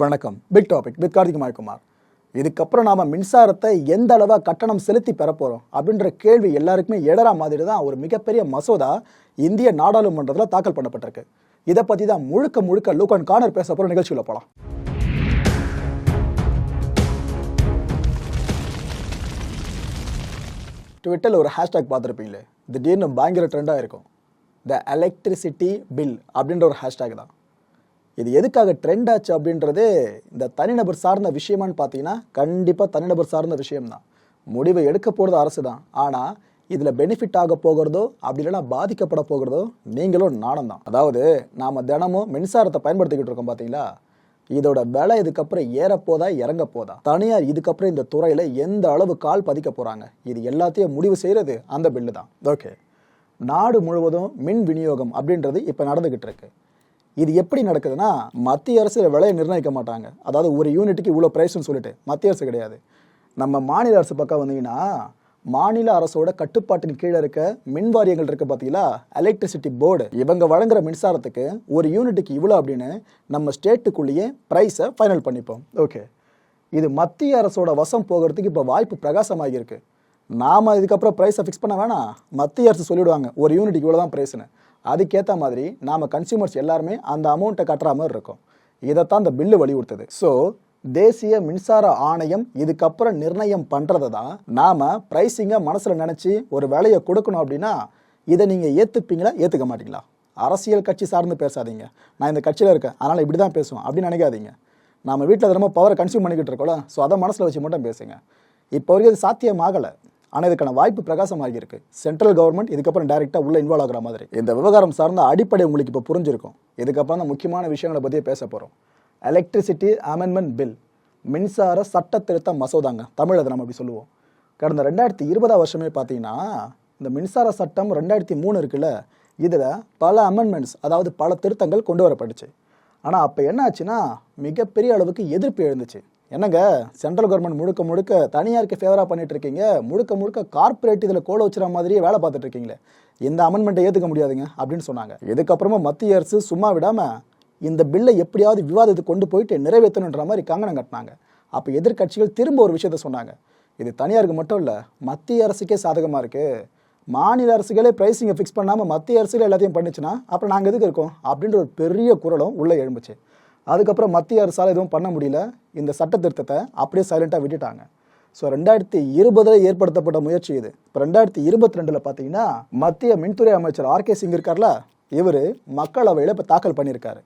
வணக்கம். Big topic with Karthik Mayakumar இதுக்கப்புறம் நாம் மின்சாரத்தை எந்த அளவாக கட்டணம் செலுத்தி பெறப்போகிறோம் அப்படின்ற கேள்வி எல்லாருக்குமே எழறா மாதிரி தான் ஒரு மிகப்பெரிய மசோதா இந்திய நாடாளுமன்றத்தில் தாக்கல் பண்ணப்பட்டிருக்கு. இதை பற்றி தான் முழுக்க முழுக்க லூக் அண்ட் கார்னர் பேச போகிற நிகழ்ச்சியில் போகலாம் ட்விட்டரில் ஒரு ஹேஷ்டேக் பார்த்துருப்பீங்களே திடீர்னு பயங்கர ட்ரெண்டாக இருக்கும். த எலக்ட்ரிசிட்டி பில் அப்படின்ற ஒரு ஹேஷ்டேக் தான். இது எதுக்காக ட்ரெண்ட் ஆச்சு அப்படின்றது இந்த தனிநபர் சார்ந்த விஷயமானு பார்த்தீங்கன்னா கண்டிப்பாக தனிநபர் சார்ந்த விஷயம்தான். முடிவை எடுக்க போகிறது அரசு தான் ஆனால் இதில் பெனிஃபிட் ஆக போகிறதோ அப்படி இல்லைன்னா பாதிக்கப்பட போகிறதோ நீங்களும் நானும் தான் அதாவது நாம் தினமும் மின்சாரத்தை பயன்படுத்திக்கிட்டு இருக்கோம் பார்த்தீங்களா? இதோட விலை இதுக்கப்புறம் ஏறப்போதா இறங்க போதா தனியார் இதுக்கப்புறம் இந்த துறையில் எந்த அளவு கால் பதிக்க போகிறாங்க இது எல்லாத்தையும் முடிவு செய்கிறது அந்த பில்லு தான். ஓகே நாடு முழுவதும் மின் விநியோகம் அப்படின்றது இப்போ நடந்துக்கிட்டு இருக்குது இது எப்படி நடக்குதுன்னா மத்திய அரசு விலையை நிர்ணயிக்க மாட்டாங்க. அதாவது ஒரு யூனிட்டுக்கு இவ்வளோ ப்ரைஸ்னு சொல்லிட்டு. மத்திய அரசு கிடையாது. நம்ம மாநில அரசு பக்கம் வந்தீங்கன்னா மாநில அரசோட கட்டுப்பாட்டின் கீழே இருக்க மின் வாரியங்கள் இருக்கு பார்த்தீங்களா எலக்ட்ரிசிட்டி போர்டு இவங்க வழங்குற மின்சாரத்துக்கு ஒரு யூனிட்டுக்கு இவ்வளோ அப்படின்னு நம்ம ஸ்டேட்டுக்குள்ளேயே ப்ரைஸை ஃபைனல் பண்ணிப்போம். ஓகே இது மத்திய அரசோட வசம் போகிறதுக்கு இப்போ வாய்ப்பு பிரகாசமாக இருக்கு நாம இதுக்கப்புறம் ப்ரைஸை ஃபிக்ஸ் பண்ண வேணாம். மத்திய அரசு சொல்லிவிடுவாங்க ஒரு யூனிட்டுக்கு இவ்வளோ தான் ப்ரைஸ்னு அதுக்கேற்ற மாதிரி நாம் கன்சியூமர்ஸ் எல்லாருமே அந்த அமௌண்ட்டை கட்டுற மாதிரி இருக்கும். இதைத்தான் அந்த பில்லு வலியுறுத்துது. ஸோ தேசிய மின்சார ஆணையம் இதுக்கப்புறம் நிர்ணயம் பண்ணுறதை தான் நாம் ப்ரைஸிங்கை மனசில் நினச்சி ஒரு வேலையை கொடுக்கணும் அப்படின்னா இதை நீங்கள் ஏற்றுப்பீங்களா ஏற்றுக்க மாட்டீங்களா? அரசியல் கட்சி சார்ந்து பேசாதீங்க. நான் இந்த கட்சியில் இருக்கேன். அதனால் இப்படி தான் பேசுவேன். அப்படின்னு நினைக்காதீங்க. நம்ம வீட்டில் தினமும் பவரை கன்சியூம் பண்ணிக்கிட்டு இருக்கோம்ல. ஸோ அதை மனசில் வச்சு மட்டும் பேசுங்க. இப்போ வரைக்கும் அது சாத்தியமாகலை. ஆனால் இதுக்கான வாய்ப்பு பிரகாசமாகி இருக்கு சென்ட்ரல் கவர்மெண்ட் இதுக்கப்புறம் டைரெக்டாக உள்ள இன்வால்வ் ஆகிற மாதிரி. இந்த விவகாரம் சார்ந்த அடிப்படை உங்களுக்கு இப்போ புரிஞ்சிருக்கும். இதுக்கப்புறம் தான் முக்கியமான விஷயங்களை பற்றியே பேச போகிறோம் எலக்ட்ரிசிட்டி அமெண்ட்மெண்ட் பில் மின்சார சட்ட திருத்த மசோதாங்க. தமிழ் அதை நம்ம அப்படி சொல்லுவோம். கடந்த ரெண்டாயிரத்தி இருபதாம் வருஷமே பார்த்தீங்கன்னா இந்த மின்சார சட்டம் ரெண்டாயிரத்தி மூணு இருக்குல்ல இதில் பல அமெண்ட்மெண்ட்ஸ் அதாவது பல திருத்தங்கள் கொண்டு வரப்பட்டுச்சு. ஆனால் அப்போ என்ன ஆச்சுன்னா மிகப்பெரிய அளவுக்கு எதிர்ப்பு எழுந்துச்சு. என்னங்க சென்ட்ரல் கவர்மெண்ட் முழுக்க முழுக்க தனியாருக்கு ஃபேவராக பண்ணிட்டு இருக்கீங்க முழுக்க முழுக்க கார்ப்பரேட் இதில் கோல வச்சுற மாதிரியே வேலை பார்த்துட்டு இருக்கீங்களே இந்த அமெண்ட்மெண்ட்டை ஏற்றுக்க முடியாதுங்க அப்படின்னு சொன்னாங்க. இதுக்கப்புறமா மத்திய அரசு சும்மா விடாமல் இந்த பில்லை எப்படியாவது விவாதத்துக்கு கொண்டு போயிட்டு நிறைவேற்றணுன்ற மாதிரி கங்கணம் கட்டினாங்க. அப்போ எதிர்க்கட்சிகள் திரும்ப ஒரு விஷயத்த சொன்னாங்க. இது தனியாருக்கு மட்டும் இல்லை மத்திய அரசுக்கே சாதகமாக இருக்குது மாநில அரசுகளே ப்ரைஸிங்கை ஃபிக்ஸ் பண்ணாமல் மத்திய அரசுகளே எல்லாத்தையும் பண்ணுச்சுன்னா அப்புறம் நாங்கள் எதுக்கு இருக்கோம்? அப்படின்ற ஒரு பெரிய குரலும் உள்ளே எழும்புச்சு. அதுக்கப்புறம் மத்திய அரசால் எதுவும் பண்ண முடியல. இந்த சட்ட திருத்தத்தை அப்படியே சைலண்ட்டாக விட்டுட்டாங்க. ஸோ ரெண்டாயிரத்தி இருபதில் ஏற்படுத்தப்பட்ட முயற்சி இது. இப்போ ரெண்டாயிரத்தி இருபத்தி ரெண்டில் பார்த்தீங்கன்னா மத்திய மின்துறை அமைச்சர் ஆர்கே சிங் இருக்கார்ல இவர் மக்களவையில் இப்போ தாக்கல் பண்ணியிருக்காரு.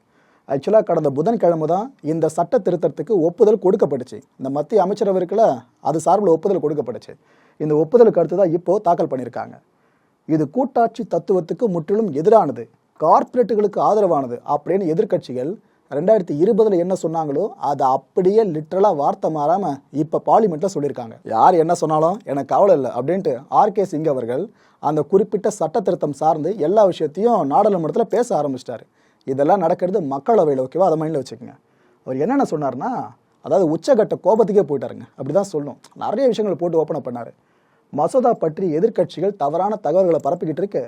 ஆக்சுவலாக கடந்த புதன்கிழமை தான் இந்த சட்ட திருத்தத்துக்கு ஒப்புதல் கொடுக்கப்பட்டுச்சு. இந்த மத்திய அமைச்சரவை இருக்குல்ல அது சார்பில் ஒப்புதல் கொடுக்கப்பட்டுச்சு. இந்த ஒப்புதலுக்கு அடுத்து தான் இப்போ தாக்கல் பண்ணியிருக்காங்க. இது கூட்டாட்சி தத்துவத்துக்கு முற்றிலும் எதிரானது. கார்ப்பரேட்டுகளுக்கு ஆதரவானது அப்படின்னு எதிர்க்கட்சிகள் ரெண்டாயிரத்தி இருபதுல என்ன சொன்னாங்களோ அதை அப்படியே லிட்ரலாக வார்த்தை மாறாமல் இப்போ பார்லிமெண்ட்டில் சொல்லியிருக்காங்க. யார் என்ன சொன்னாலும் எனக்கு கவலை இல்லை அப்படின்ட்டு ஆர்கே சிங் அவர்கள் அந்த குறிப்பிட்ட சட்ட திருத்தம் சார்ந்து எல்லா விஷயத்தையும் நாடாளுமன்றத்தில் பேச ஆரம்பிச்சிட்டாரு. இதெல்லாம் நடக்கிறது மக்களவையில் ஓகேவா? அதை மைண்டில் வச்சுக்கோங்க. அவர் என்னென்ன சொன்னார்னா அதாவது உச்சகட்ட கோபத்துக்கே போயிட்டாருங்க. அப்படி தான் சொல்லணும். நிறைய விஷயங்கள் போட்டு ஓப்பன் பண்ணார். மசோதா பற்றி எதிர்க்கட்சிகள் தவறான தகவல்களை பரப்பிக்கிட்டு இருக்கு.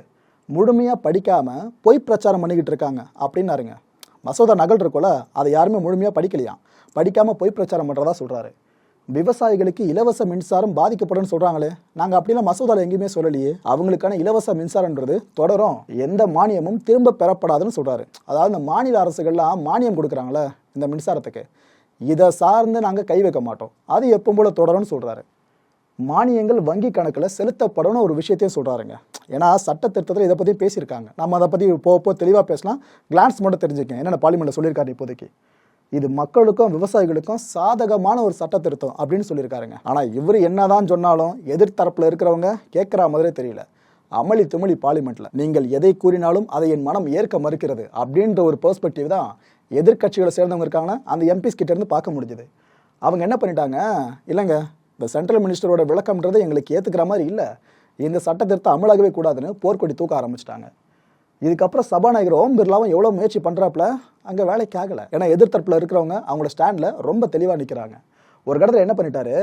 முழுமையாக படிக்காமல் பொய் பிரச்சாரம் பண்ணிக்கிட்டு இருக்காங்க. அப்படின்னாருங்க. மசோதா நகல் இருக்கும்ல அதை யாருமே முழுமையாக படிக்கலையாம் படிக்காமல் பொய் பிரச்சாரம் பண்ணுறதா சொல்கிறாரு விவசாயிகளுக்கு இலவச மின்சாரம் பாதிக்கப்படும் சொல்கிறாங்களே நாங்கள் அப்படிலாம் மசோதாவில் எங்கேயுமே சொல்லலையே. அவங்களுக்கான இலவச மின்சாரன்றது தொடரும். எந்த மானியமும் திரும்ப பெறப்படாதுன்னு சொல்கிறாரு அதாவது இந்த மாநில அரசுகள்லாம் மானியம் கொடுக்குறாங்களே இந்த மின்சாரத்துக்கு. இதை சார்ந்து நாங்கள் கை வைக்க மாட்டோம். அது எப்போ போல தொடரும்னு சொல்கிறாரு மானியங்கள் வங்கி கணக்கில் செலுத்தப்படணும்னு ஒரு விஷயத்தையும் சொல்கிறாருங்க ஏன்னா சட்ட திருத்தத்தில் இதை பற்றி பேசியிருக்காங்க. நம்ம அதை பற்றி போக போக தெளிவாக பேசலாம். கிளான்ஸ் மட்டும் தெரிஞ்சுக்கங்க. என்னென்ன பார்லிமெண்ட்டில் சொல்லியிருக்காரு இப்போதைக்கு? இது மக்களுக்கும் விவசாயிகளுக்கும் சாதகமான ஒரு சட்ட திருத்தம் அப்படின்னு சொல்லியிருக்காருங்க. ஆனால் இவர் என்னதான் சொன்னாலும் எதிர்த்தரப்பில் இருக்கிறவங்க கேட்குற மாதிரியே தெரியல. அமளி துமளி பார்லிமெண்ட்டில் நீங்கள் எதை கூறினாலும் அதை என் மனம் ஏற்க மறுக்கிறது அப்படின்ற ஒரு பெர்ஸ்பெக்டிவ் தான் எதிர்க்கட்சிகளை சேர்ந்தவங்க இருக்காங்கன்னா அந்த எம்பிஸ் கிட்டேருந்து பார்க்க முடிஞ்சுது. அவங்க என்ன பண்ணிட்டாங்க? இல்லைங்க இந்த சென்ட்ரல் மினிஸ்டரோட விளக்கம்ன்றது எங்களுக்கு ஏற்றுக்கிற மாதிரி இல்லை. இந்த சட்ட திருத்தம் அமலாகவே கூடாதுன்னு போர்க்கொடி தூக்க ஆரம்பிச்சிட்டாங்க. இதுக்கப்புறம் சபாநாயகர் ஓம் பிர்லாவும் எவ்வளோ முயற்சி பண்ணுறாப்புல அங்கே வேலைக்கு ஆகலை. ஏன்னா எதிர்த்தரப்பில் இருக்கிறவங்க அவங்களோட ஸ்டாண்டில் ரொம்ப தெளிவாக நிற்கிறாங்க ஒரு கடத்தில் என்ன பண்ணிட்டாரு?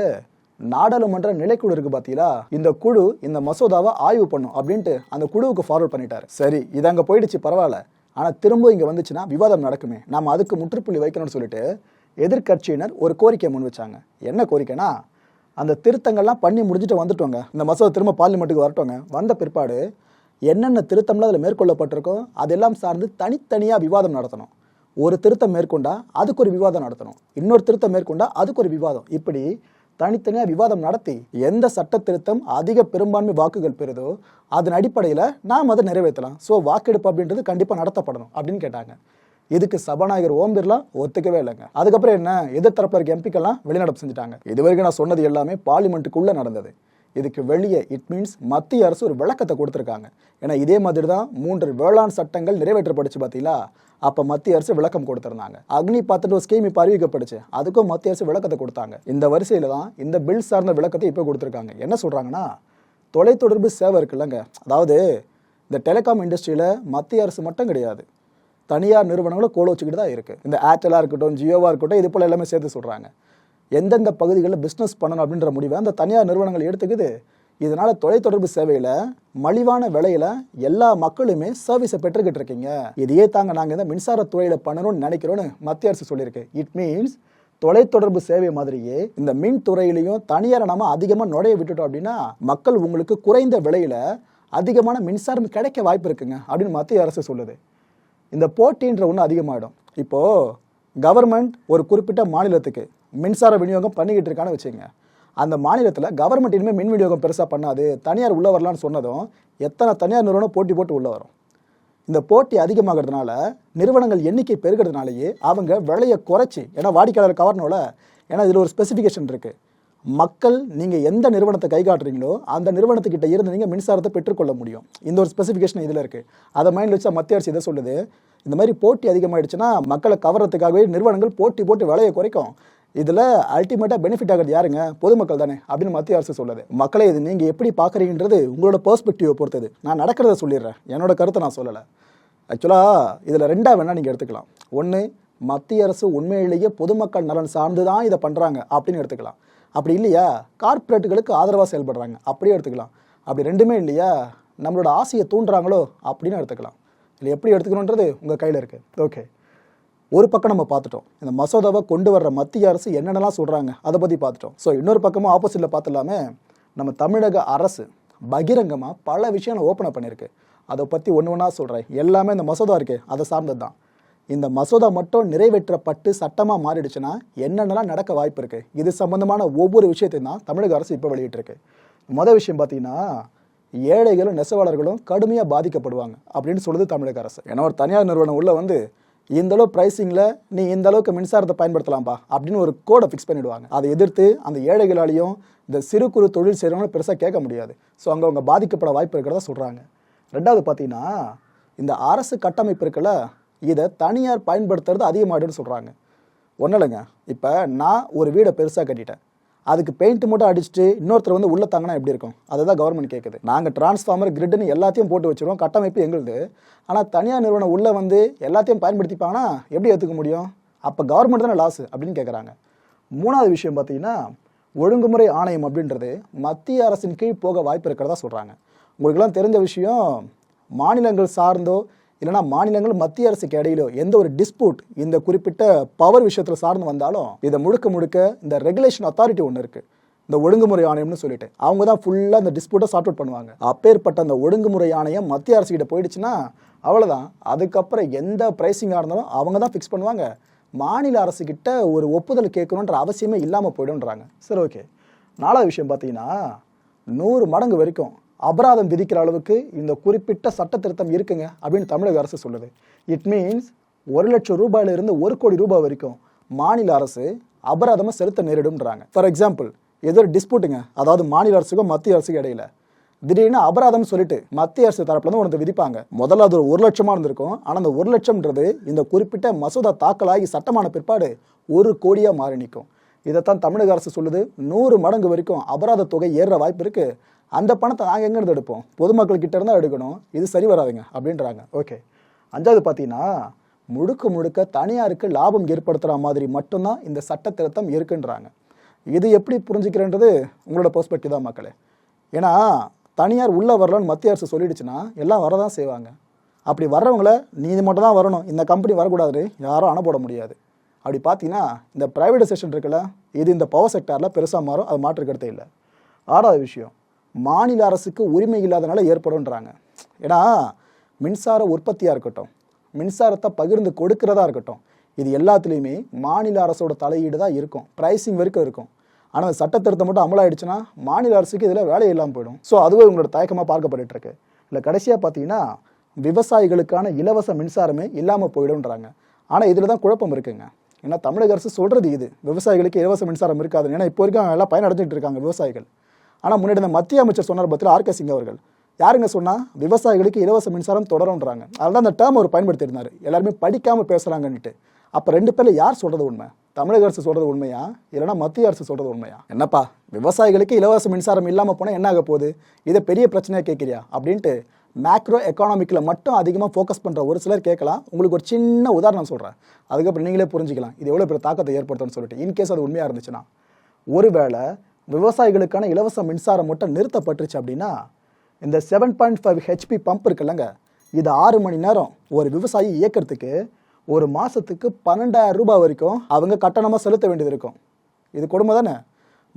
நாடாளுமன்ற நிலைக்குழு இருக்கு பார்த்தீங்களா இந்த குழு இந்த மசோதாவை ஆய்வு பண்ணும் அப்படின்ட்டு அந்த குழுவுக்கு ஃபார்வர்ட் பண்ணிட்டாரு. சரி இது அங்கே போயிடுச்சு பரவாயில்ல. ஆனால் திரும்ப இங்கே வந்துச்சுன்னா விவாதம் நடக்குமே. நாம் அதுக்கு முற்றுப்புள்ளி வைக்கணும்னு சொல்லிட்டு எதிர்க்கட்சியினர் ஒரு கோரிக்கை முன் வச்சாங்க என்ன கோரிக்கைனா அந்த திருத்தங்கள்லாம் பண்ணி முடிஞ்சுட்டு வந்துட்டோங்க. இந்த மசோதா திரும்ப பார்லிமெண்ட்டுக்கு வரட்டோங்க. வந்த பிற்பாடு என்னென்ன திருத்தம்லாம் அதில் மேற்கொள்ளப்பட்டிருக்கோ அதெல்லாம் சார்ந்து தனித்தனியாக விவாதம் நடத்தணும். ஒரு திருத்தம் மேற்கொண்டா அதுக்கு ஒரு விவாதம் நடத்தணும். இன்னொரு திருத்தம் மேற்கொண்டா அதுக்கு ஒரு விவாதம். இப்படி தனித்தனியாக விவாதம் நடத்தி எந்த சட்ட திருத்தம் அதிக பெரும்பான்மை வாக்குகள் பெறுதோ அதன் அடிப்படையில் நாம் அதை நிறைவேற்றலாம். ஸோ வாக்கெடுப்பு அப்படின்றது கண்டிப்பாக நடத்தப்படணும் அப்படின்னு கேட்டாங்க. இதுக்கு சபாநாயகர் ஓம் பிர்லா ஒத்துக்கவே இல்லைங்க. அதுக்கப்புறம் என்ன? எதிர்த்தரப்பில் இருக்க எம்பிக்கெல்லாம் வெளிநடப்பு செஞ்சுட்டாங்க. இது வரைக்கும் நான் சொன்னது எல்லாமே பார்லிமெண்ட்டுக்குள்ளே நடந்தது. இதுக்கு வெளியே இட் மீன்ஸ் மத்திய அரசு ஒரு விளக்கத்தை கொடுத்துருக்காங்க. ஏன்னா இதே மாதிரி தான் மூன்று வேளாண் சட்டங்கள் நிறைவேற்றப்படுச்சு பார்த்தீங்களா? அப்போ மத்திய அரசு விளக்கம் கொடுத்துருந்தாங்க. அக்னி பார்த்துட்டு ஒரு ஸ்கீம் இப்போ அறிவிக்கப்படுச்சு அதுக்கும் மத்திய அரசு விளக்கத்தை கொடுத்தாங்க. இந்த வரிசையில் தான் இந்த பில் சார்ந்த விளக்கத்தை இப்போ கொடுத்துருக்காங்க. என்ன சொல்கிறாங்கன்னா தொலைத்தொடர்பு சேவை இருக்குல்லங்க. அதாவது இந்த டெலிகாம் இண்டஸ்ட்ரியில் மத்திய அரசு மட்டும் கிடையாது. தனியார் நிறுவனங்களும் கோல வச்சுக்கிட்டு தான் இருக்குது இந்த ஏர்டெல்லாக இருக்கட்டும் ஜியோவாக இருக்கட்டும் இது போல் எல்லாமே சேர்த்து சொல்கிறாங்க எந்தெந்த பகுதிகளில் பிஸ்னஸ் பண்ணணும் அப்படின்ற முடிவை அந்த தனியார் நிறுவனங்கள் எடுத்துக்குது. இதனால் தொலைத்தொடர்பு சேவையில் மலிவான விலையில் எல்லா மக்களுமே சர்வீஸை பெற்றுக்கிட்டு இருக்கீங்க. இதையே தாங்க நாங்கள் இந்த மின்சாரத்துறையில் பண்ணணும்னு நினைக்கிறோன்னு மத்திய அரசு சொல்லியிருக்கு. இட் மீன்ஸ் தொலைத்தொடர்பு சேவை மாதிரியே இந்த மின் துறையிலையும் தனியாரை நாம அதிகமாக நுழைய விட்டுட்டோம் அப்படின்னா மக்கள் உங்களுக்கு குறைந்த விலையில் அதிகமான மின்சாரம் கிடைக்க வாய்ப்பு இருக்குங்க அப்படின்னு மத்திய அரசு சொல்லுது. இந்த போட்டின்ற ஒன்று அதிகமாகிடும் இப்போது கவர்மெண்ட் ஒரு குறிப்பிட்ட மாநிலத்துக்கு மின்சார விநியோகம் பண்ணிக்கிட்டு இருக்கான்னு வச்சுங்க. அந்த மாநிலத்தில் கவர்மெண்ட் இனிமேல் மின் விநியோகம் பெருசாக பண்ணாது. தனியார் உள்ளே வரலான்னு சொன்னதும் எத்தனை தனியார் நிறுவனம் போட்டி போட்டு உள்ளே வரும். இந்த போட்டி அதிகமாகிறதுனால நிறுவனங்கள் எண்ணிக்கை பெருகிறதுனாலேயே அவங்க விலையை குறைச்சி ஏன்னா வாடிக்கையாளர் கவர்னோல ஏன்னா இதில் ஒரு ஸ்பெசிஃபிகேஷன் இருக்குது மக்கள் நீங்கள் எந்த நிறுவனத்தை கை காட்டுறீங்களோ அந்த நிறுவனத்துக்கிட்ட இருந்து நீங்கள் மின்சாரத்தை பெற்றுக்கொள்ள முடியும். இந்த ஒரு ஸ்பெசிஃபிகேஷன் இதில் இருக்குது அதை மைண்டில் வச்சா மத்திய அரசு இதை சொல்லுது. இந்த மாதிரி போட்டி அதிகமாயிடுச்சுன்னா மக்களை கவர்றதுக்காகவே நிறுவனங்கள் போட்டி போட்டு விலையை குறைக்கும். இதில் அல்டிமேட்டாக பெனிஃபிட் ஆகிறது யாருங்க? பொதுமக்கள் தானே அப்படின்னு மத்திய அரசு சொல்லுது. மக்களை இது நீங்கள் எப்படி பார்க்குறீங்கன்றது உங்களோட பெர்ஸ்பெக்டிவை பொறுத்தது. நான் நடக்கிறத சொல்லிடுறேன். என்னோட கருத்தை நான் சொல்லலை. ஆக்சுவலாக இதில் ரெண்டாக வேணால் நீங்கள் எடுத்துக்கலாம். ஒன்று மத்திய அரசு உண்மையிலேயே பொதுமக்கள் நலன் சார்ந்து தான் இதை பண்ணுறாங்க அப்படின்னு எடுத்துக்கலாம். அப்படி இல்லையா? கார்ப்பரேட்டுகளுக்கு ஆதரவாக செயல்படுறாங்க. அப்படியே எடுத்துக்கலாம். அப்படி ரெண்டுமே இல்லையா? நம்மளோட ஆசையை தூண்டுறாங்களோ? அப்படின்னு எடுத்துக்கலாம். இல்லை எப்படி எடுத்துக்கணுன்றது உங்கள் கையில் இருக்குது ஓகே ஒரு பக்கம் நம்ம பார்த்துட்டோம். இந்த மசோதாவை கொண்டு வர்ற மத்திய அரசு என்னென்னலாம் சொல்கிறாங்க அதை பற்றி பார்த்துட்டோம். ஸோ இன்னொரு பக்கமும் ஆப்போசிட்டில் பார்த்துலாமே நம்ம தமிழக அரசு பகிரங்கமாக பல விஷயம் ஓப்பன் பண்ணியிருக்கு. அதை பற்றி ஒன்று ஒன்றா சொல்கிறேன் எல்லாமே இந்த மசோதா இருக்கே. அதை சார்ந்தது தான் இந்த மசோதா மட்டும் நிறைவேற்றப்பட்டு சட்டமாக மாறிடுச்சுன்னா என்னென்னலாம் நடக்க வாய்ப்பு இருக்குது இது சம்பந்தமான ஒவ்வொரு விஷயத்தையும் தான் தமிழக அரசு இப்போ வெளியிட்டிருக்கு. மொதல் விஷயம் பார்த்தீங்கன்னா ஏழைகளும் நெசவாளர்களும் கடுமையாக பாதிக்கப்படுவாங்க அப்படின்னு சொல்லுது தமிழக அரசு. ஏன்னா ஒரு தனியார் நிறுவனம் உள்ள வந்து இந்த அளவு ப்ரைஸிங்கில் நீ இந்த அளவுக்கு மின்சாரத்தை பயன்படுத்தலாம்ப்பா அப்படின்னு ஒரு கோடை ஃபிக்ஸ் பண்ணிடுவாங்க. அதை எதிர்த்து அந்த ஏழைகளாலையும் இந்த சிறு குறு தொழில் செய்கிறவங்களும் பெருசாக கேட்க முடியாது. ஸோ அங்கே அவங்க பாதிக்கப்பட வாய்ப்பு இருக்கிறதா சொல்கிறாங்க ரெண்டாவது பார்த்தீங்கன்னா இந்த அரசு கட்டமைப்பு இருக்குல்ல இதை தனியார் பயன்படுத்துறது அதிகமாகிடுன்னு சொல்கிறாங்க ஒன்றும் இல்லைங்க இப்போ நான் ஒரு வீடை பெருசாக கட்டிட்டேன். அதுக்கு பெயிண்ட் மட்டும் அடிச்சுட்டு இன்னொருத்தர் வந்து உள்ளே தாங்கினா எப்படி இருக்கும்? அதுதான் கவர்மெண்ட் கேட்குது நாங்கள் டிரான்ஸ்ஃபார்மர் கிரிட்னு எல்லாத்தையும் போட்டு வச்சுருவோம். கட்டமைப்பு எங்களுது. ஆனால் தனியார் நிறுவனம் உள்ளே வந்து எல்லாத்தையும் பயன்படுத்திப்பாங்கன்னா எப்படி ஏற்றுக்க முடியும்? அப்போ கவர்மெண்ட் தானே லாஸ் அப்படின்னு கேட்குறாங்க மூணாவது விஷயம் பார்த்தீங்கன்னா ஒழுங்குமுறை ஆணையம் அப்படின்றது மத்திய அரசின் கீழ் போக வாய்ப்பு இருக்கிறதா சொல்கிறாங்க உங்களுக்கெல்லாம் தெரிஞ்ச விஷயம் மாநிலங்கள் சார்ந்தோ இல்லைனா மாநிலங்கள் மத்திய அரசுக்கு இடையிலோ எந்த ஒரு டிஸ்பியூட் இந்த குறிப்பிட்ட பவர் விஷயத்தில் சார்ந்து வந்தாலும் இதை முழுக்க முழுக்க இந்த ரெகுலேஷன் அத்தாரிட்டி ஒன்று இருக்குது இந்த ஒழுங்குமுறை ஆணையம்னு சொல்லிட்டு. அவங்க தான் ஃபுல்லாக இந்த டிஸ்பியூட்டை சார்ட் அவுட் பண்ணுவாங்க. அப்பேற்பட்ட அந்த ஒழுங்குமுறை ஆணையம் மத்திய அரசு கிட்ட போயிடுச்சுன்னா அவ்வளோதான் அதுக்கப்புறம் எந்த ப்ரைஸிங்காக இருந்தாலும் அவங்க தான் ஃபிக்ஸ் பண்ணுவாங்க. மாநில அரசுக்கிட்ட ஒரு ஒப்புதல் கேட்கணுன்ற அவசியமே இல்லாமல் போயிடும்ன்றாங்க. சரி ஓகே நாலாவது விஷயம் பார்த்தீங்கன்னா நூறு மடங்கு வரைக்கும் அபராதம் விதிக்கிற அளவுக்கு இந்த குறிப்பிட்ட சட்ட திருத்தம் இருக்குங்க அப்படின்னு தமிழக அரசு சொல்லுது. இட் மீன்ஸ் ஒரு லட்சம் ரூபாயிலிருந்து ஒரு கோடி ரூபாய் வரைக்கும் மாநில அரசு அபராதமாக செலுத்த நேரிடும்ன்றாங்க. ஃபார் எக்ஸாம்பிள் ஏதோ ஒரு டிஸ்பியூட்டுங்க அதாவது மாநில அரசுக்கும் மத்திய அரசுக்கும் இடையில. திடீர்னு அபராதம் சொல்லிட்டு மத்திய அரசு தரப்புல இருந்து ஒன்று விதிப்பாங்க. முதல்ல அது ஒரு லட்சமாக லட்சமா இருந்திருக்கும். ஆனால் அந்த ஒரு லட்சம்ன்றது இந்த குறிப்பிட்ட மசோதா தாக்கலாகி சட்டமான பிற்பாடு ஒரு கோடியாக மாறி நிற்கும் இதைத்தான் தமிழக அரசு சொல்லுது. நூறு மடங்கு வரைக்கும் அபராத தொகை ஏறுற வாய்ப்பு இருக்குது அந்த பணத்தை நாங்கள் எங்கேருந்து எடுப்போம்? பொதுமக்கள் கிட்ட இருந்தால் எடுக்கணும். இது சரி வராதுங்க அப்படின்றாங்க. ஓகே அஞ்சாவது பார்த்தீங்கன்னா முழுக்க முழுக்க தனியாருக்கு லாபம் ஏற்படுத்துகிற மாதிரி மட்டும்தான் இந்த சட்ட திருத்தம் இருக்குன்றாங்க. இது எப்படி புரிஞ்சுக்கிறேன்றது உங்களோட பெர்ஸ்பெக்டிவ் தான் மக்களே. ஏன்னா தனியார் உள்ளே வரலான்னு மத்திய அரசு சொல்லிடுச்சுன்னா எல்லாம் வரதான் செய்வாங்க. அப்படி வர்றவங்கள நீ மட்டும் தான் வரணும். இந்த கம்பெனி வரக்கூடாது. யாரும் அணை முடியாது. அப்படி பார்த்தீங்கன்னா இந்த ப்ரைவேடைசேஷன் இருக்குல்ல இது இந்த பவர் செக்டாரில் பெருசாக மாறும். அது மாற்றுக்கிறதே இல்லை. ஆறாவது விஷயம் மாநில அரசுக்கு உரிமை இல்லாதனால ஏற்படும்ன்றாங்க. ஏன்னா மின்சார உற்பத்தியாக இருக்கட்டும் மின்சாரத்தை பகிர்ந்து கொடுக்கிறதா இருக்கட்டும் இது எல்லாத்துலேயுமே மாநில அரசோட தலையீடு தான் இருக்கும். ப்ரைஸிங் வரைக்கும் இருக்கும். ஆனால் அந்த சட்டத்திருத்தம் மட்டும் அமலாயிடுச்சுன்னா மாநில அரசுக்கு இதில் வேலை இல்லாமல் போயிடும். ஸோ அதுவே உங்களோட தயக்கமாக பார்க்கப்பட்டு இருக்கு இல்லை கடைசியாக பார்த்தீங்கன்னா விவசாயிகளுக்கான இலவச மின்சாரமே இல்லாமல் போயிடும்ன்றாங்க. ஆனால் இதில் தான் குழப்பம் இருக்குங்க. ஏன்னா தமிழக அரசு சொல்கிறது இது. விவசாயிகளுக்கு இலவச மின்சாரம் இருக்காது ஏன்னா இப்போ வரைக்கும் எல்லாம் எல்லாம் பயனடைஞ்சிட்டு இருக்காங்க விவசாயிகள். ஆனால் முன்னாடி இந்த மத்திய அமைச்சர் சொன்னார் பற்றில ஆர்கே சிங் அவர்கள். யாருங்க சொன்னால் விவசாயிகளுக்கு இலவச மின்சாரம் தொடரும்ன்றாங்க. அதனால் அந்த டேர்ம் அவர் பயன்படுத்தியிருந்தார். எல்லாருமே படிக்காமல் பேசுகிறாங்கன்னுட்டு அப்போ ரெண்டு பேரில் யார் சொல்கிறது உண்மை? தமிழக அரசு சொல்கிறது உண்மையா? இல்லைன்னா மத்திய அரசு சொல்கிறது உண்மையா? என்னப்பா விவசாயிகளுக்கு இலவச மின்சாரம் இல்லாமல் போனால் என்ன ஆக போகுது? இதை பெரிய பிரச்சனையாக கேட்குறியா? அப்படின்ட்டு மேக்ரோ எக்கானாமிக்கில் மட்டும் அதிகமாக ஃபோக்கஸ் பண்ணுற ஒரு சிலர் கேட்கலாம். உங்களுக்கு ஒரு சின்ன உதாரணம் சொல்கிறேன் அதுக்கப்புறம் நீங்களே புரிஞ்சிக்கலாம். இது எவ்வளோ பெரிய தாக்கத்தை ஏற்படுத்தும்னு சொல்லிட்டு. இன்கேஸ் அது உண்மையாக இருந்துச்சுன்னா ஒருவேளை விவசாயிகளுக்கான இலவச மின்சாரம் மட்டும் நிறுத்தப்பட்டுருச்சு அப்படின்னா இந்த seven point five HP pump இருக்குல்லங்க இது ஆறு மணி நேரம் ஒரு விவசாயி இயக்கிறதுக்கு ஒரு மாதத்துக்கு பன்னெண்டாயிரம் ரூபாய் வரைக்கும் அவங்க கட்டணமாக செலுத்த வேண்டியது இருக்கும். இது கொடுமை தானே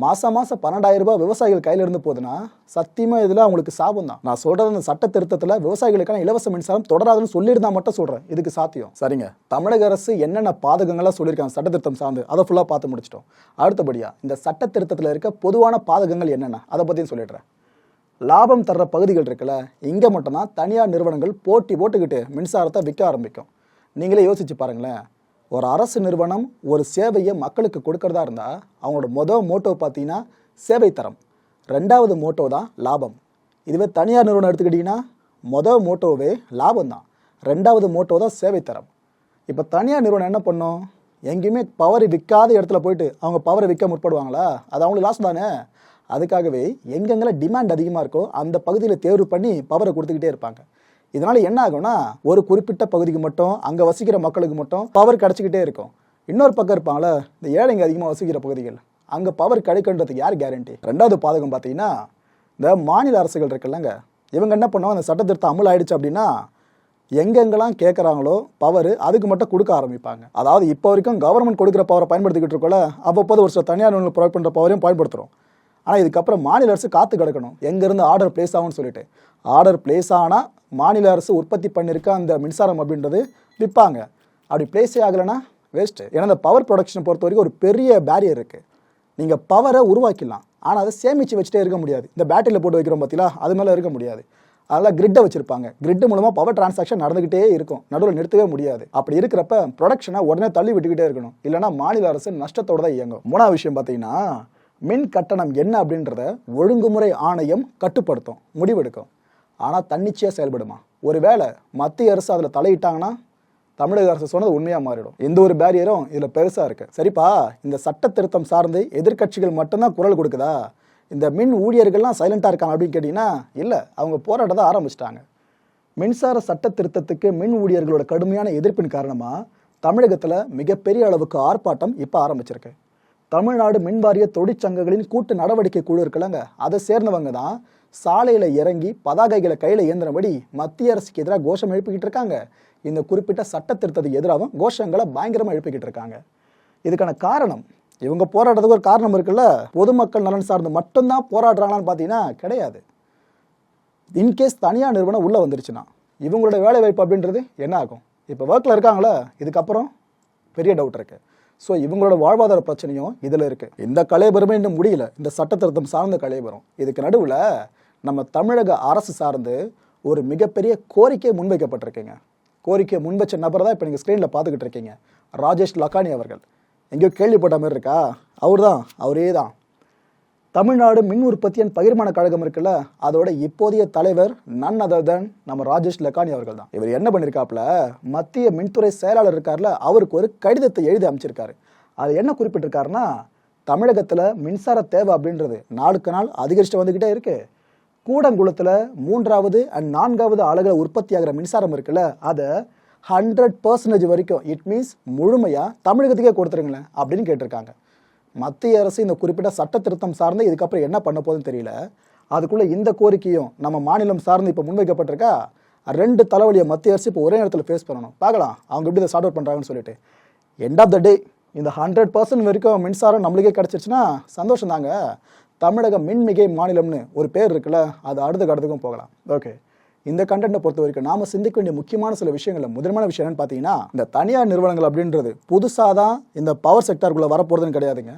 மாசம் மாசம் பன்னெண்டாயிரம் ரூபாய் விவசாயிகள் கையில இருந்து போகுதுன்னா சத்தியமா இதுல அவங்களுக்கு சாபம் தான் நான் சொல்றது அந்த சட்ட திருத்தத்துல விவசாயிகளுக்கான இலவச மின்சாரம் தொடராதுன்னு சொல்லியிருந்தா மட்டும் சொல்றேன். இதுக்கு சாத்தியம். சரிங்க. தமிழக அரசு என்னென்ன பாதகங்கள்லாம் சொல்லியிருக்காங்க சட்ட திருத்தம் சார்ந்து அதை ஃபுல்லா பார்த்து முடிச்சிட்டோம். அடுத்தபடியா இந்த சட்ட திருத்தத்துல இருக்க பொதுவான பாதகங்கள் என்னென்ன? அதை பத்தியும் சொல்லிடுறேன். லாபம் தர்ற பகுதிகள் இருக்குல்ல இங்கே மட்டும்தான் தனியார் நிறுவனங்கள் போட்டி போட்டுக்கிட்டு மின்சாரத்தை விற்க ஆரம்பிக்கும். நீங்களே யோசிச்சு பாருங்களேன். ஒரு அரசு நிறுவனம் ஒரு சேவையை மக்களுக்கு கொடுக்கறதா இருந்தால் அவங்களோட மொதல் மோட்டோ பார்த்தீங்கன்னா சேவை தரம். ரெண்டாவது மோட்டோ தான் லாபம். இதுவே தனியார் நிறுவனம் எடுத்துக்கிட்டிங்கன்னா மொதல் மோட்டோவே லாபம் தான். ரெண்டாவது மோட்டோ தான் சேவை தரம். இப்போ தனியார் நிறுவனம் என்ன பண்ணும்? எங்கேயுமே பவர் விற்காத இடத்துல போயிட்டு அவங்க பவரை விற்க முற்படுவாங்களா? அது அவங்களுக்கு லாஸ் தானே? அதுக்காகவே எங்கெங்கெல்லாம் டிமாண்ட் அதிகமாக இருக்கோ அந்த பகுதியில் தேர்வு பண்ணி பவரை கொடுத்துக்கிட்டே இருப்பாங்க. இதனால என்ன ஆகும்னா ஒரு குறிப்பிட்ட பகுதிக்கு மட்டும் அங்கே வசிக்கிற மக்களுக்கு மட்டும் பவர் கிடச்சிக்கிட்டே இருக்கும். இன்னொரு பக்கம் இருப்பாங்களே இந்த ஏழைங்க அதிகமாக வசிக்கிற பகுதிகள். அங்கே பவர் கிடைக்கின்றதுக்கு யார் கேரண்டி ரெண்டாவது பாதகம் பார்த்தீங்கன்னா இந்த மாநில அரசுகள் இருக்குல்லங்க. இவங்க என்ன பண்ணுவாங்க அந்த சட்டத்திருத்தம் அமல் ஆயிடுச்சு அப்படின்னா எங்கெங்கெல்லாம் கேட்குறாங்களோ பவர் அதுக்கு மட்டும் கொடுக்க ஆரம்பிப்பாங்க. அதாவது இப்போ வரைக்கும் கவர்மெண்ட் கொடுக்குற பவரை பயன்படுத்திக்கிட்டு இருக்கோம்ல அப்பப்போது ஒரு சில தனியார் நிறுவனம் ப்ரொவைட் பண்ணுற பவரையும் பயன்படுத்துகிறோம் ஆனால் இதுக்கப்புறம் மாநில அரசு காத்து கிடக்கணும். எங்கேருந்து ஆர்டர் பிளேஸ் ஆகும்னு சொல்லிட்டு. ஆர்டர் பிளேஸ் ஆனால் மாநில அரசு உற்பத்தி பண்ணியிருக்க அந்த மின்சாரம் அப்படின்றது விற்பாங்க. அப்படி பிளேஸே ஆகலைன்னா வேஸ்ட்டு ஏன்னா இந்த பவர் ப்ரொடக்ஷனை பொறுத்த வரைக்கும் ஒரு பெரிய பேரியர் இருக்குது நீங்கள் பவரை உருவாக்கிடலாம். ஆனால் அதை சேமித்து வச்சுட்டே இருக்க முடியாது. இந்த பேட்டரியில் போட்டு வைக்கிறோம் பார்த்தீங்களா அது மேலே இருக்க முடியாது. அதெல்லாம் கிரிட்டை வச்சுருப்பாங்க. கிரிட் மூலமாக பவர் டிரான்சாக்ஷன் நடந்துகிட்டே இருக்கும். நடுவில் நிறுத்தவே முடியாது. அப்படி இருக்கிறப்ப ப்ரொடக்ஷனை உடனே தள்ளி விட்டுக்கிட்டே இருக்கணும். இல்லைன்னா மாநில அரசு நஷ்டத்தோட தான் இயங்கும். மூணாவது விஷயம் பார்த்தீங்கன்னா மின் கட்டணம் என்ன அப்படின்றத ஒழுங்குமுறை ஆணையம் கட்டுப்படுத்தும். முடிவெடுக்கும். ஆனால் தன்னிச்சையாக செயல்படுமா? ஒருவேளை மத்திய அரசு அதில் தலையிட்டாங்கன்னா தமிழக அரசு சொன்னது உண்மையாக மாறிடும். எந்த ஒரு பேரியரும் இதில் பெருசாக இருக்கு. சரிப்பா இந்த சட்ட திருத்தம் சார்ந்து எதிர்க்கட்சிகள் மட்டும்தான் குரல் கொடுக்குதா? இந்த மின் ஊழியர்கள்லாம் சைலண்டாக இருக்காங்க அப்படின்னு கேட்டிங்கன்னா இல்லை அவங்க போராட்டத்தை ஆரம்பிச்சிட்டாங்க. மின்சார சட்ட திருத்தத்துக்கு மின் ஊழியர்களோட கடுமையான எதிர்ப்பின் காரணமாக தமிழகத்தில் மிகப்பெரிய அளவுக்கு ஆர்ப்பாட்டம் இப்போ ஆரம்பிச்சிருக்கு. தமிழ்நாடு மின்வாரிய தொழிற்சங்கங்களின் கூட்டு நடவடிக்கை குழு இருக்குல்லங்க. அதை சேர்ந்தவங்க தான் சாலையில் இறங்கி பதாகைகளை கையில் ஏந்திரபடி மத்திய அரசுக்கு எதிராக கோஷம் எழுப்பிக்கிட்டு இருக்காங்க. இந்த குறிப்பிட்ட சட்ட திருத்தத்துக்கு எதிராகவும் கோஷங்களை பயங்கரமாக எழுப்பிக்கிட்டு இருக்காங்க. இதுக்கான காரணம் இவங்க போராட்டத்துக்கு ஒரு காரணம் இருக்குல்ல? பொதுமக்கள் நலன் சார்ந்து மட்டும்தான் போராடுறாங்களான்னு பார்த்தீங்கன்னா கிடையாது. இன்கேஸ் தனியார் நிறுவனம் உள்ளே வந்துருச்சுன்னா இவங்களோட வேலை வாய்ப்பு அப்படின்றது என்ன ஆகும்? இப்போ ஒர்க்கில் இருக்காங்களா இதுக்கப்புறம் பெரிய டவுட் இருக்குது ஸோ இவங்களோட வாழ்வாதார பிரச்சனையும் இதில் இருக்குது இந்த கலைபெருமே இன்னும் முடியல. இந்த சட்ட திருத்தம் சார்ந்த கலைபெறும் இதுக்கு நடுவில் நம்ம தமிழக அரசு சார்ந்து ஒரு மிகப்பெரிய கோரிக்கை முன்வைக்கப்பட்டிருக்கீங்க. கோரிக்கை முன்வச்ச நபர் தான் இப்போ நீங்கள் ஸ்க்ரீனில் பார்த்துக்கிட்டு இருக்கீங்க. ராஜேஷ் லக்கானி அவர்கள். எங்கேயோ கேள்விப்பட்ட மாதிரி இருக்கா? அவர் தான் அவரே தான். தமிழ்நாடு மின் உற்பத்தியின் பகிர்மான கழகம் இருக்குல்ல அதோட இப்போதைய தலைவர் நன் அதர் தன் நம்ம ராஜேஷ் லக்கானி அவர்கள் தான். இவர் என்ன பண்ணியிருக்காப்புல மத்திய மின்துறை செயலாளர் இருக்கார்ல அவருக்கு ஒரு கடிதத்தை எழுதி அமைச்சிருக்காரு அது என்ன குறிப்பிட்டிருக்காருன்னா தமிழகத்தில் மின்சார தேவை அப்படின்றது நாளுக்கு நாள் அதிகரிச்சுட்டு வந்துக்கிட்டே இருக்குது கூடங்குளத்தில் மூன்றாவது அண்ட் நான்காவது அழகில் உற்பத்தி ஆகிற மின்சாரம் இருக்குல்ல அதை ஹண்ட்ரட் பர்சன்டேஜ் வரைக்கும் இட் மீன்ஸ் முழுமையாக தமிழகத்துக்கே கொடுத்துருங்களேன் அப்படின்னு கேட்டிருக்காங்க. மத்திய அரசு இந்த குறிப்பிட்ட சட்ட திருத்தம் சார்ந்து இதுக்கப்புறம் என்ன பண்ண போகுதுன்னு தெரியல. அதுக்குள்ளே இந்த கோரிக்கையும் நம்ம மாநிலம் சார்ந்து இப்போ முன்வைக்கப்பட்டிருக்கா? ரெண்டு தலைவலியை மத்திய அரசு இப்போ ஒரே நேரத்தில் ஃபேஸ் பண்ணணும். பார்க்கலாம். அவங்க எப்படி இதை சார்ட் அவுட் பண்ணுறாங்கன்னு சொல்லிட்டு. எண்ட் ஆஃப் த டே இந்த ஹண்ட்ரட் பர்சன்ட் வரைக்கும் மின்சாரம் நம்மளுக்கே கிடச்சிருச்சுன்னா சந்தோஷம் தாங்க. தமிழக மின்மிகை மாநிலம்னு ஒரு பேர் இருக்குல்ல அது அடுத்த கட்டத்துக்கும் போகலாம். ஓகே இந்த கண்டென்ட்டை பொறுத்த வரைக்கும் நாம சிந்திக்க வேண்டிய முக்கியமான சில விஷயங்கள்ல முதன்மையான விஷயம் என்னன்னு பார்த்தீங்கன்னா இந்த தனியார் நிறுவனங்கள் அப்படின்றது புதுசாக தான் இந்த பவர் செக்டாருக்குள்ள வரப்போறதுன்னு கிடையாதுங்க.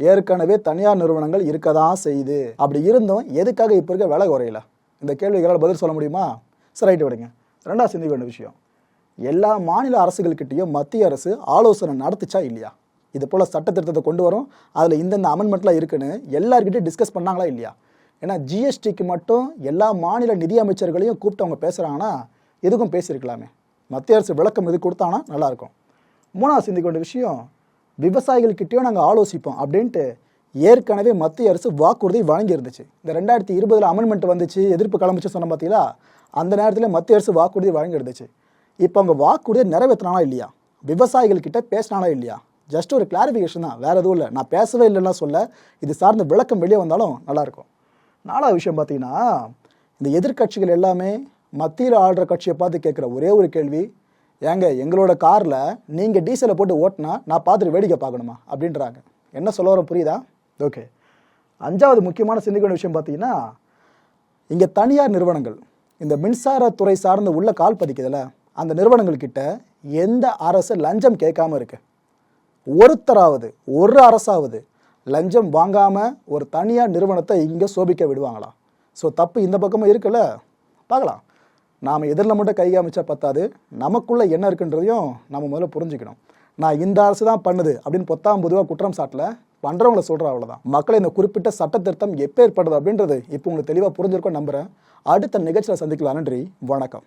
ஏற்கனவே தனியார் நிறுவனங்கள் இருக்க தான் செய்யுது. அப்படி இருந்தும் எதுக்காக இப்போ இருக்க விலை குறையல? இந்த கேள்விகளால் பதில் சொல்ல முடியுமா? சரி ரைட்டு விடுங்க. ரெண்டாவது சிந்திக்க வேண்டிய விஷயம் எல்லா மாநில அரசுகள்கிட்டையும் மத்திய அரசு ஆலோசனை நடத்துச்சா இல்லையா? இது போல் சட்ட திருத்தத்தை கொண்டு வரும். அதில் இந்தந்த அமெண்ட்மெண்ட்லாம் இருக்குன்னு எல்லார்கிட்டையும் டிஸ்கஸ் பண்ணாங்களா இல்லையா? ஏன்னா ஜிஎஸ்டிக்கு மட்டும் எல்லா மாநில நிதி அமைச்சர்களையும் கூப்பிட்டு அவங்க பேசுகிறாங்கன்னா எதுக்கும் பேசியிருக்கலாமே. மத்திய அரசு விளக்கம் இது கொடுத்தாங்கன்னா நல்லாயிருக்கும். மூணாவது சிந்திக்க வேண்டிய விஷயம் விவசாயிகள்கிட்டயும் நாங்கள் ஆலோசிப்போம் அப்படின்ட்டு ஏற்கனவே மத்திய அரசு வாக்குறுதி வழங்கி இருந்துச்சு இந்த ரெண்டாயிரத்தி இருபதில் அமெண்ட்மெண்ட் வந்துச்சு எதிர்ப்பு கிளம்பிச்சு சொன்ன பார்த்தீங்களா அந்த நேரத்தில் மத்திய அரசு வாக்குறுதி வழங்கி இருந்துச்சு இப்போ அவங்க வாக்குறுதியை நிறைவேற்றினானா இல்லையா? விவசாயிகள் கிட்ட இல்லையா? ஜஸ்ட் ஒரு கிளாரிஃபிகேஷன் தான். வேறு எதுவும் இல்லை. நான் பேசவே இல்லைன்னா சொல்ல. இது சார்ந்த விளக்கம் வெளியே வந்தாலும் நல்லாயிருக்கும் நாலாவது விஷயம் பார்த்தீங்கன்னா இந்த எதிர்க்கட்சிகள் எல்லாமே மத்தியில் ஆள்ற கட்சியை பார்த்து கேட்குற ஒரே ஒரு கேள்வி. ஏங்க எங்களோட காரில் நீங்கள் டீசலை போட்டு ஓட்டினா நான் பார்த்துட்டு வேடிக்கை பார்க்கணுமா? அப்படின்றாங்க. என்ன சொல்ல வர புரியுதா? ஓகே அஞ்சாவது முக்கியமான சிந்திக்க வேண்டிய விஷயம் பார்த்தீங்கன்னா இங்கே தனியார் நிறுவனங்கள் இந்த மின்சாரத்துறை சார்ந்து உள்ள கால் பதிக்குதுல அந்த நிறுவனங்கள் கிட்ட எந்த அரசு லஞ்சம் கேட்காம இருக்குது ஒருத்தராவது ஒரு அரசாவது லஞ்சம் வாங்காமல் ஒரு தனியார் நிறுவனத்தை இங்கே சோபிக்க விடுவாங்களா? ஸோ தப்பு இந்த பக்கமும் இருக்குல்ல? பார்க்கலாம். நாம் எதிரில் மட்டும் கை காமிச்சா பத்தாது. நமக்குள்ளே என்ன இருக்குன்றதையும் நம்ம முதல்ல புரிஞ்சுக்கணும். நான் இந்த அரசு தான் பண்ணுது அப்படின்னு பொத்தாம் பொதுவாக குற்றம் சாட்டல. பண்ணுறவங்கள சொல்கிற அவ்வளோதான் மக்களை இந்த குறிப்பிட்ட சட்ட திருத்தம் எப்போ ஏற்படுது அப்படின்றது இப்போ உங்களுக்கு தெளிவாக புரிஞ்சிருக்கோம் நம்புகிறேன் அடுத்த நிகழ்ச்சியில் சந்திக்கலாம். நன்றி. வணக்கம்.